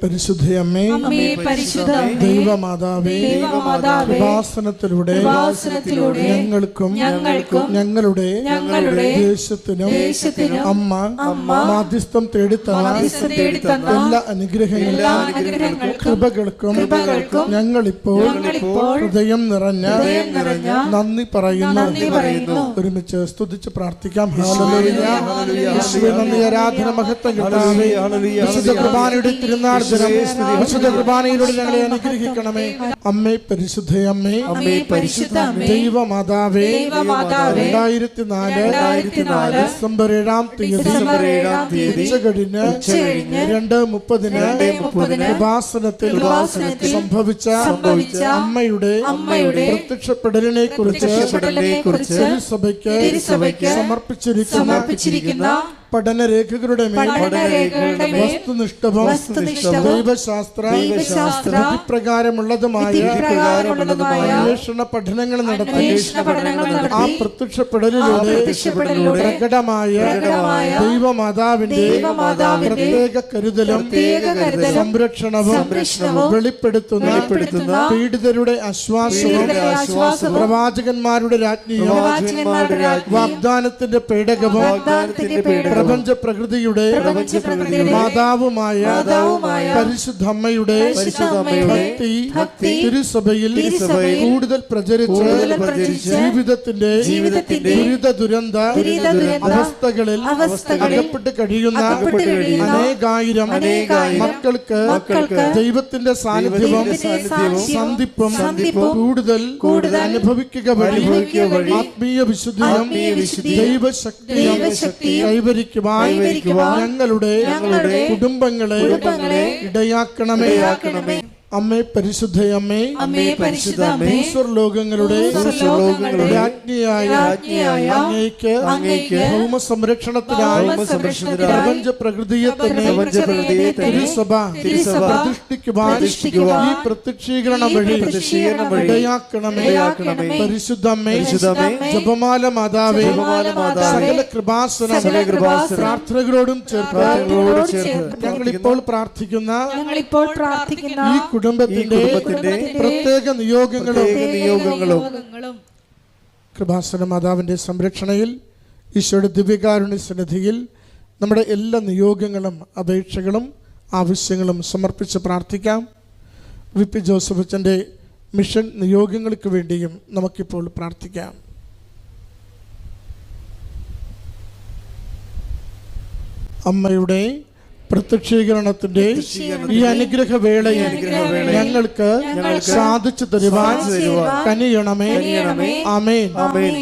പരിശുദ്ധയമ്മേ ദൈവമാതാവേ ഉപാസനത്തിലൂടെ ഞങ്ങൾക്കും ഞങ്ങളുടെ ദേശത്തിനും അമ്മ മാധ്യസ്ഥം തേടിത്തന്ന എല്ലാ അനുഗ്രഹങ്ങളും കൃപകൾക്കും ഞങ്ങളിപ്പോൾ ഹൃദയം നിറഞ്ഞ നന്ദി പറയുന്നു. ഒരുമിച്ച് സ്തുതിച്ച് പ്രാർത്ഥിക്കാം ഹല്ലേലൂയ. യേശുവേ നന്ദി ആരാധന മഹത്വം കർത്താവേ. വിശുദ്ധ കുർബാനയുടെ തിരുനാൾ വിശുദ്ധ കുർബാനയിലൂടെ ഞങ്ങളെ അനുഗ്രഹിക്കണമേ. അമ്മേ അമ്മേ. ദൈവമാതാവേ. ദൈവമാതാവേ, രണ്ടായിരത്തി നാല് രണ്ടായിരത്തി നാല് ഡിസംബർ ഏഴാം തീയതി. ഡിസംബർ ഏഴാം ഉച്ചകഴിഞ്ഞ് രണ്ട് മുപ്പതിന് സംഭവിച്ച അമ്മയുടെ പ്രത്യക്ഷപ്പെടലിനെ കുറിച്ച് തിരുസഭയ്ക്ക് സമർപ്പിച്ചിരിക്കുന്ന മേൽ വസ്തുനിഷ്ഠവും വസ്തുനിഷ്ഠവും ദൈവശാസ്ത്ര വിധിപ്രകാരമുള്ളതുമായ അന്വേഷണ പഠനങ്ങൾ നടത്തി ആ പ്രത്യക്ഷപ്പെടലിലൂടെ പ്രകടമായ ദൈവമാതാവിന്റെ പ്രത്യേക കരുതലും സംരക്ഷണവും വെളിപ്പെടുത്തുന്ന പീഡിതരുടെ ആശ്വാസവും പ്രവാചകന്മാരുടെ രാജ്ഞിയും വാഗ്ദാനത്തിന്റെ പേടകവും പ്രപഞ്ച പ്രകൃതിയുടെ മാതാവുമായ പരിശുദ്ധമ്മയുടെ ഭക്തി തിരുസഭയിൽ കൂടുതൽ പ്രചരിച്ച് ജീവിതത്തിന്റെ ദുരിത ദുരന്ത അവസ്ഥകളിൽ അകപ്പെട്ട് കഴിയുന്ന അനേകായിരം മക്കൾക്ക് ദൈവത്തിന്റെ സാന്നിധ്യവും സന്ധിപ്പും കൂടുതൽ അനുഭവിക്കുക വഴി ആത്മീയ വിശുദ്ധിയും ദൈവശക്തിയും ദൈവശക്തിയും കൈവരിക്കുവാൻ ഞങ്ങളുടെ കുടുംബങ്ങളെ ഇടയാക്കണമേ. അമ്മേ പരിശുദ്ധയമ്മേ അമ്മേ. പരിശുദ്ധ അമ്മേ. ഭൂസ്വർ ലോകങ്ങളുടെ ഭൂസ്വർലോകങ്ങളുടെ രാജ്ഞിയായ രാജ്ഞിയായ അങ്ങേക്ക് അങ്ങേക്ക് ഭൗമ സംരക്ഷണത്തിനായി ഭൗമ സംരക്ഷണത്തിനായി പ്രപഞ്ച പ്രകൃതിയെ തന്നെ പ്രപഞ്ച പ്രകൃതിയെ തന്നെ തിരുസഭ തിരുസഭ പ്രതിഷ്ഠിക്കുവാൻ പ്രതിഷ്ഠിക്കുവാൻ ഈ പ്രത്യക്ഷീകരണം വഴി ഇടയാക്കണമേ. ഇടയാക്കണമേ. പരിശുദ്ധമ്മേ പരിശുദ്ധമ്മേ, ജപമാല മാതാവേ. ജപമാല മാതാവേ, സകല കൃപാസന പ്രാർത്ഥനകളോടും ചേർത്ത് ഞങ്ങൾ ഇപ്പോൾ പ്രാർത്ഥിക്കുന്ന ഈ കുടുംബത്തിന്റെ പ്രത്യേക നിയോഗങ്ങളും നിയോഗങ്ങളും. കൃപാസന മാതാവിന്റെ സംരക്ഷണയിൽ ഈശോയുടെ ദിവ്യകാരുണ്യ സന്നിധിയിൽ നമ്മുടെ എല്ലാ നിയോഗങ്ങളും അപേക്ഷകളും ആവശ്യങ്ങളും സമർപ്പിച്ച് പ്രാർത്ഥിക്കാം. വി പി ജോസഫ് അച്ഛന്റെ മിഷൻ നിയോഗങ്ങൾക്ക് വേണ്ടിയും നമുക്കിപ്പോൾ പ്രാർത്ഥിക്കാം. അമ്മയുടെ പ്രത്യക്ഷീകരണത്തിന്റെ ഈ അനുഗ്രഹ വേളയിൽ ഞങ്ങൾക്ക് സാധിച്ചു തരുവാൻ കനിയണമേ. ആമേൻ.